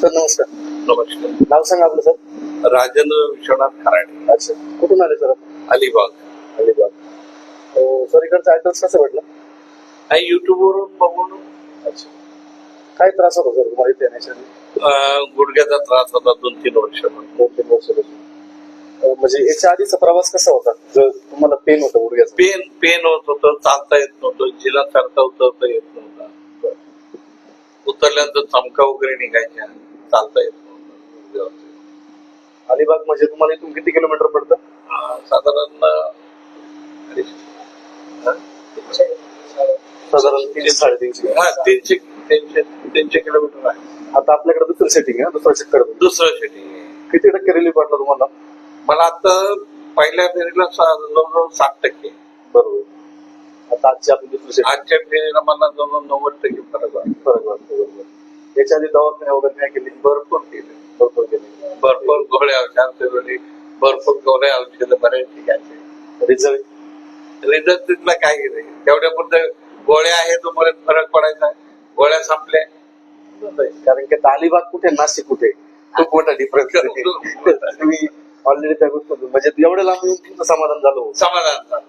Sir नमस्कार नमस्कार. नाव सांगा आपलं सर. राजन विश्वनाथ खराडे. अच्छा. कुठून आले सर? अलिबाग. अलिबाग. अं, सर इकडचं ऍड्रेस कसं भेटलं आणि युट्यूब वरून बघून. अच्छा. काय त्रास होता सर तुम्हाला इथे येण्यासाठी अं, गुडघ्याचा त्रास होता दोन तीन वर्ष. दोन तीन वर्षापासून अं, म्हणजे याच्या आधीचा प्रवास कसा होता? जर तुम्हाला पेन होतं गुडघ्याचं? पेन पेन होत होतं चालता येत नव्हतं जिला चढता उतरता येत नव्हता. उतरल्यानंतर चमका वगैरे निघायच्या. चालता येत नव्हतं अलिबाग म्हणजे तुम्हाला इथून किती किलोमीटर पडतं? साधारण साधारण तीनशे साडेतीनशे हा, तीनशे तीनशे तीनशे किलोमीटर आहे. आता आपल्याकडे दुसरं सेटिंग आहे दुसरं चेक करतो दुसरं शेटिंग आहे. किती टक्के रिलीफ वाटलं तुम्हाला? मला आता पहिल्या फेरीला सा- जवळजवळ साठ टक्के. बरोबर. आता आजची आपली दुसरी आजच्या फेरीला मला जवळजवळ नव्वद टक्के फरक बरोबर याच्या आधी दवाखाने वगैरे काय केली भरपूर केले भरपूर केली. भरपूर गोळ्या औषध भरपूर गोळ्या औषध बऱ्याच ठिकाणचे रिझल्ट रिझल्ट तिथला काही नाही. तेवढ्या पुरतं गोळ्या आहेत तो परत फरक पडायचा गोळ्या संपल्या. कारण की अलिबाग कुठे नाशिक कुठे? खूप मोठा डिफरन्स तुम्ही ऑलरेडी त्या गोष्टी म्हणजे एवढ्या लांब येऊन तुमचं समाधान झालं होतं. समाधान झालं.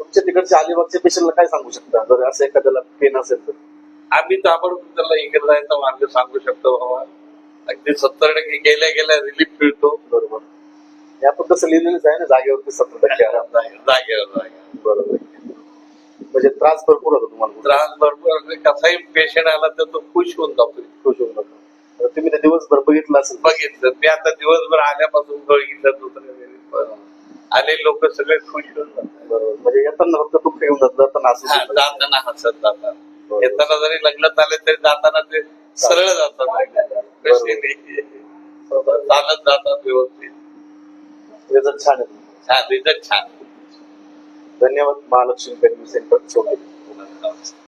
तुमच्या तिकडच्या अलिबागच्या पेशंटला काय सांगू शकता? जर असं एखाद्याला पेन असेल तर. आम्ही ताबडतोब त्याला इकडे जायचा मार्ग सांगू शकतो बाबा. अगदी सत्तर टक्के गेल्या गेल्या रिलीफ मिळतो. बरोबर. हे आपण तसं लिहिलेलंच आहे ना जागेवरती सत्तर टक्के आराम. जागेवर जागेवर बरोबर. म्हणजे त्रास भरपूर होतो तुम्हाला. त्रास भरपूर कसाही पेशंट आला तर तो खुश होऊन जातो. खुश होऊन जातो. तुम्ही ते दिवसभर बघितलं असेल. बघितलं. मी आता दिवसभर आल्यापासून बघितलं दुसऱ्या पण आले लोक सगळे खुश होऊन जातात. बरोबर. म्हणजे येताना फक्त दुःख येऊन जात जाताना असं हा, जाताना हसत जातात. येताना जरी लग्नात आले तरी जाताना ते सरळ जातात. चालत जातात व्यवस्थित. रिझल्ट छान छान रिझल्ट छान. धन्यवाद महालक्ष्मी सेंटर धन्यवाद.